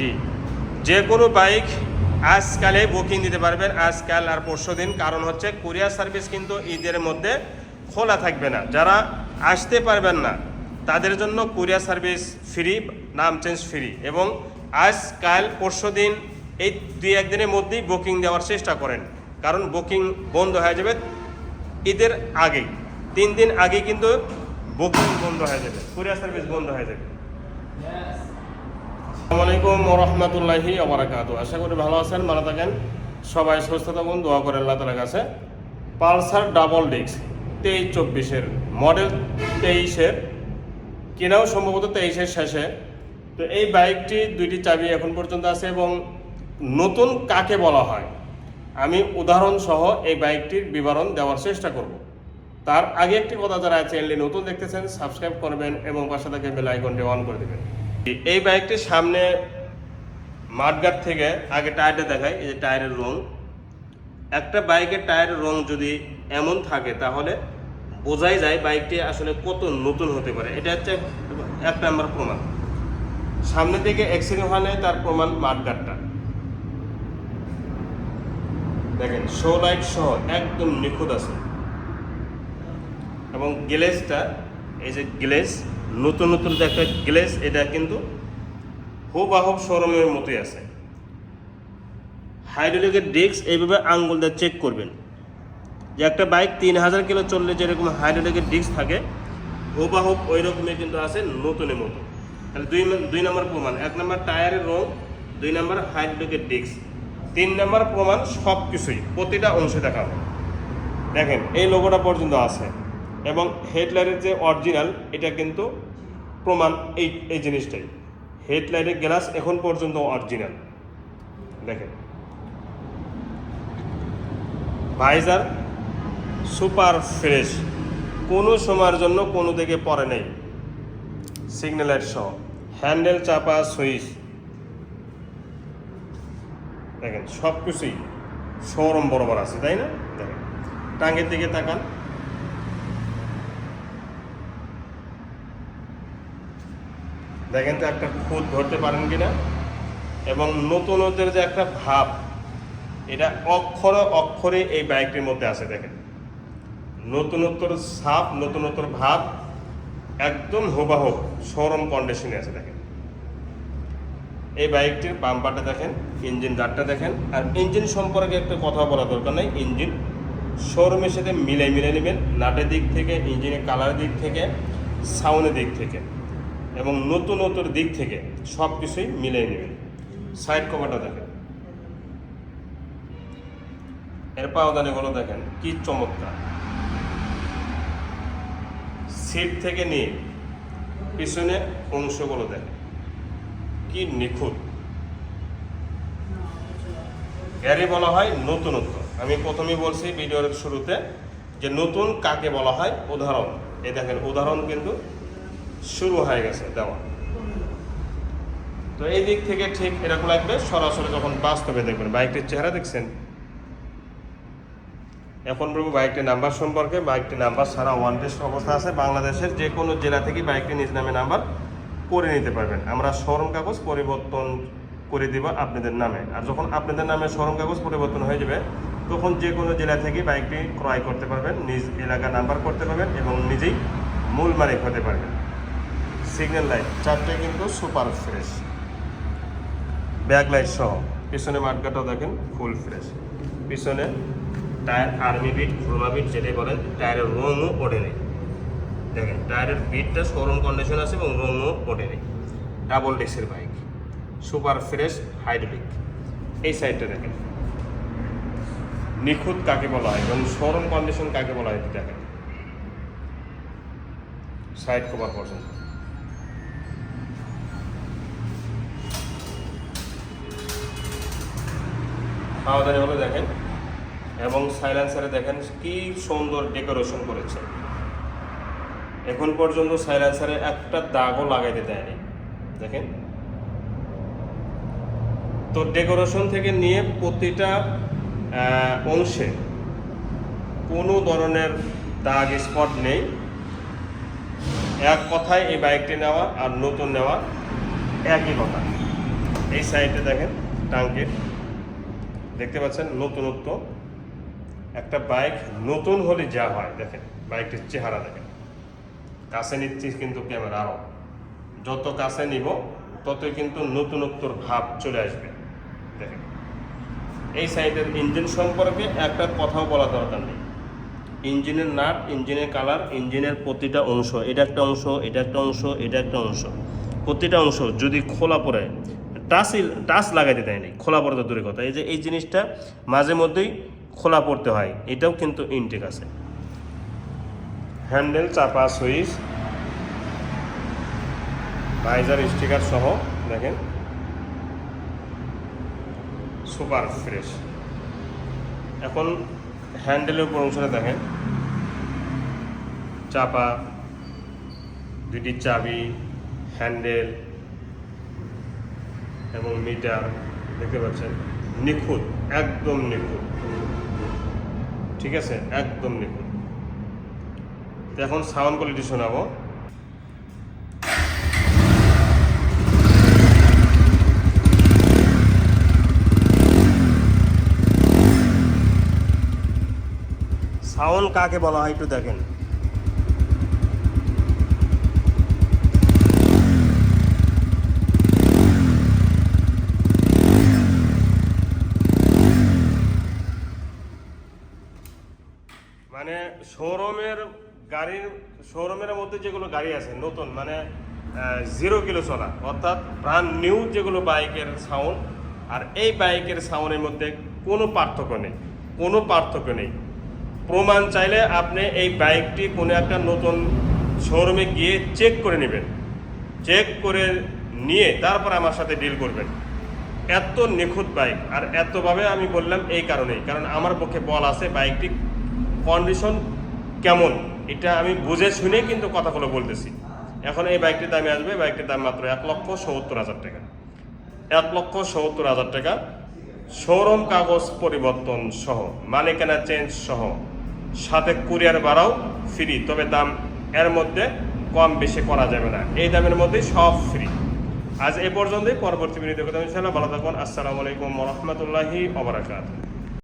জি। যে কোনো bike আজকালে booking দিতে পারবেন, আজকাল আর পরশু দিন। কারণ হচ্ছে কুরিয়ার সার্ভিস কিন্তু ঈদের মধ্যে খোলা থাকবে না। যারা আসতে পারবেন না, তাদের জন্য কুরিয়ার সার্ভিস ফ্রি, নাম চেঞ্জ ফ্রি। এবং আজকাল, পরশু দিন, এই দুই একদিনের মধ্যেই বুকিং দেওয়ার চেষ্টা করেন। কারণ বুকিং বন্ধ হয়ে যাবে ঈদের আগেই। তিন দিন আগে কিন্তু বুকিং বন্ধ হয়ে যাবে, কুরিয়ার সার্ভিস বন্ধ হয়ে যাবে। আসসালামু আলাইকুম রহমতুল্লাহি আবরাকাত আশা করি ভালো আছেন, ভালো থাকেন। সবাই সুস্থ থাকুন, দোয়া করেন আল্লাহ তালার কাছে। পালসার ডাবল ডিস্ক, তেইশ চব্বিশের মডেল, তেইশের, কেনাও সম্ভবত তেইশের শেষে। তো এই বাইকটি, দুইটি চাবি এখন পর্যন্ত আছে এবং নতুন কাকে বলা হয়? আমি উদাহরণ সহ এই বাইকটির বিবরণ দেওয়ার চেষ্টা করব। তার আগে একটি কথা যারা চ্যানেলটি নতুন দেখতেছেন, সাবস্ক্রাইব করবেন এবং পাশে থেকে বেল আইকনটি অন করে দেবেন। এই বাইকটির সামনে মাঠগাট থেকে আগে টায়ারটা দেখাই, এই যে টায়ারের রং। একটা বাইকের টায়ারের রং যদি এমন থাকে, তাহলে বোঝাই যায় বাইকটি আসলে কত নতুন হতে পারে। এটা হচ্ছে এক নাম্বার প্রমাণ। সামনে থেকে অ্যাক্সিডেন্ট হয় নাই, তার প্রমাণ মাঠগাটটা দেখেন শো লাইট সহ একদম নিখুঁত আছে। এবং গ্লেসটা এই যে গ্লেস নতুন নতুন যে একটা গ্লেস এটা কিন্তু হুবাহুব শোরুমের মতোই আছে। হাইড্রোলিকের ডিস্ক এইভাবে আঙ্গুল দিয়ে চেক করবেন। যে একটা বাইক তিন হাজার কিলো চললে যেরকম হাইড্রোলিকের ডিস্ক থাকে হুবাহুব ওই রকমই কিন্তু আছে নতুনের মতো। তাহলে দুই দুই নম্বর প্রমাণ। এক নম্বর টায়ারের রং, দুই নম্বর হাইড্রোলিকের ডিস্ক তিন নম্বর প্রমাণ সব কিছুই প্রতিটা অংশে দেখাবো। দেখেন, এই লোগোটা পর্যন্ত আছে। এবং হেডলাইটের যে অরিজিনাল, এটা কিন্তু প্রমাণ এই এই জিনিসটাই। হেডলাইটের গ্লাস এখন পর্যন্ত অরিজিনাল। দেখেন। Visor super fresh. কোনো সময়ের জন্য কোনো দিকে পরে নেই। সিগন্যাল লাইট সহ। হ্যান্ডেল চাপা, সুইচ। দেখেন সব কিছুই শোরুম বরাবর আছে, তাই না? দেখেন। টাঙ্গের দিকে তাকান। দেখেন তো একটা খুদ ধরতে পারেন কিনা? এবং নতুনত্বের যে একটা ভাব, এটা অক্ষরে অক্ষরে এই বাইকটির মধ্যে আছে, দেখেন। নতুনত্বর ছাপ, নতুনত্বর ভাব একদম হুবাহুব শোরুম কন্ডিশনে আছে, দেখেন। এই বাইকটির বাম্পারটা দেখেন ইঞ্জিন গার্ডটা দেখেন, আর ইঞ্জিন সম্পর্কে একটা কথা বলা দরকার নেই ইঞ্জিন শোরুমের সাথে মিলে মিলে নেবেন, নাটের দিক থেকে ইঞ্জিনের কালারের দিক থেকে সাউন্ডের দিক থেকে। এবং নতুনত্বর দিক থেকে সব কিছুই মিলাই নেবেন। সাইড কভারটা দেখেন। এর পাওদানিগুলো দেখেন, কি চমৎকার। সিট থেকে নিয়ে পিছনে অংশগুলো দেখেন, কি নিখুঁত। এরই বলা হয় নতুনত্ব। আমি প্রথমেই বলছি ভিডিওর শুরুতে যে নতুন কাকে বলা হয়, উদাহরণ। এই দেখেন, উদাহরণ কিন্তু শুরু হয়ে গেছে, দেওয়া। তো এই দিক থেকে ঠিক এরকম লাগবে, সরাসরি যখন বাস্তবে দেখবেন, বাইকটির চেহারা দেখছেন? এখন বলব বাইকটির নাম্বার সম্পর্কে, বাইকটির নাম্বার সারা ওয়ান টেস্ট অবস্থা আছে। বাংলাদেশের যে কোনো জেলা থেকে বাইকটি নিজ নামে নাম্বার করে নিতে পারবেন। আমরা শোরুম কাগজ পরিবর্তন করে দিব আপনাদের নামে। আর যখন আপনাদের নামে শোরুম কাগজ পরিবর্তন হয়ে যাবে, তখন যে কোনো জেলা থেকে বাইকটি ক্রয় করতে পারবেন, নিজ এলাকা নাম্বার করতে পারবেন এবং নিজেই মূল মালিক হতে পারবেন। সিগন্যাল লাইট চারটে কিন্তু সুপার ফ্রেশ ব্যাক লাইট সহ। পিছনে মাঠগাটাও দেখেন ফুল ফ্রেশ পিছনে টায়ার আর্মি বিট ক্রোমা বিট যেটাই বলেন টায়ারের রঙও ওঠে নেই। দেখেন টায়ারের বিটটা শোরুম কন্ডিশন আছে এবং রঙও ওঠে নেই। ডাবল ডিস্কের বাইক সুপার ফ্রেশ হাইড্রোলিক এই সাইডটা দেখেন। নিখুঁত কাকে বলা হয় এবং শোরুম কন্ডিশন কাকে বলা হয় দেখেন। সাইড কভার পর্যন্ত। দাওয়া হলো দেখেন। এবং সাইলেন্সারে দেখেন কি সুন্দর ডেকোরেশন করেছে। এখন পর্যন্ত সাইলেন্সারে একটা দাগও লাগাইতে দেয়নি। দেখেন। তো ডেকোরেশন থেকে নিয়ে প্রতিটা অংশে কোনো ধরনের দাগ স্পট নেই। এক কথায় এই বাইকটি নেওয়া আর নতুন নেওয়া একই কথা। এই সাইডে দেখেন, টাঙ্কির। দেখতে পাচ্ছেন নতুনত্ব। একটা বাইক নতুন হলে যা হয়, দেখেন বাইকটির চেহারা দেখেন। কাছে নিচ্ছি কিন্তু ক্যামেরা আরও যত কাছে নিব, ততই কিন্তু নতুনত্বর ভাব চলে আসবে। দেখেন, এই সাইডের ইঞ্জিন সম্পর্কে একটা কথাও বলা দরকার নেই। ইঞ্জিনের নাট, ইঞ্জিনের কালার ইঞ্জিনের প্রতিটা অংশ, এটা একটা অংশ, এটা একটা অংশ, এটা একটা অংশ। প্রতিটা অংশ যদি খোলা পড়ে টাচ টাচ লাগাইতে দেয়নি খোলা পড়ে তো দূরের কথা। এই যে, এই জিনিসটা মাঝে মধ্যেই খোলা পড়তে হয়, এটাও কিন্তু ইনটেক আছে। হ্যান্ডেল চাপা, সুইচ ভাইজার স্টিকার সহ, দেখেন। সুপার ফ্রেশ এখন হ্যান্ডেলের উপর অংশটা দেখেন। চাপা দুটি চাবি হ্যান্ডেল এবং মিটার দেখতে পাচ্ছেন, নিখুঁত, একদম নিখুঁত। ঠিক আছে? একদম নিখুঁত। এখন সাউন্ড কোয়ালিটি শোনাবো। সাউন্ড কাকে বলা হয় একটু দেখেন মানে শোরুমের গাড়ির, শোরুমের মধ্যে যেগুলো গাড়ি আছে, নতুন মানে জিরো কিলো চলা, অর্থাৎ ব্রান্ড নিউ যেগুলো বাইকের সাউন্ড আর এই বাইকের সাউন্ডের মধ্যে কোনো পার্থক্য নেই, কোনো পার্থক্য নেই। প্রমাণ চাইলে আপনি এই বাইকটি কোনো একটা নতুন শোরুমে গিয়ে চেক করে নেবেন। চেক করে নিয়ে তারপর আমার সাথে ডিল করবেন। এত নিখুঁত বাইক, আর এতভাবে আমি বললাম এই কারণেই, কারণ আমার পক্ষে বল আছে বাইকটি কন্ডিশন কেমন? এটা আমি বুঝে শুনে কিন্তু কথাগুলো বলতেছি। এখন এই বাইকটির দামে আসবে। বাইকটির দাম মাত্র এক লক্ষ সত্তর হাজার টাকা। এক লক্ষ সত্তর হাজার টাকা। শোরুম কাগজ পরিবর্তন সহ, মালিকানা চেঞ্জ সহ, সাথে কুরিয়ার ভাড়াও ফ্রি তবে দাম এর মধ্যে কম বেশি করা যাবে না। এই দামের মধ্যেই সব ফ্রি আজ এ পর্যন্তই। পরবর্তী কথা ইনশাআল্লাহ। ভালো থাকুন। আসসালামু আলাইকুম রহমতুল্লাহি ওবরাকাতুহ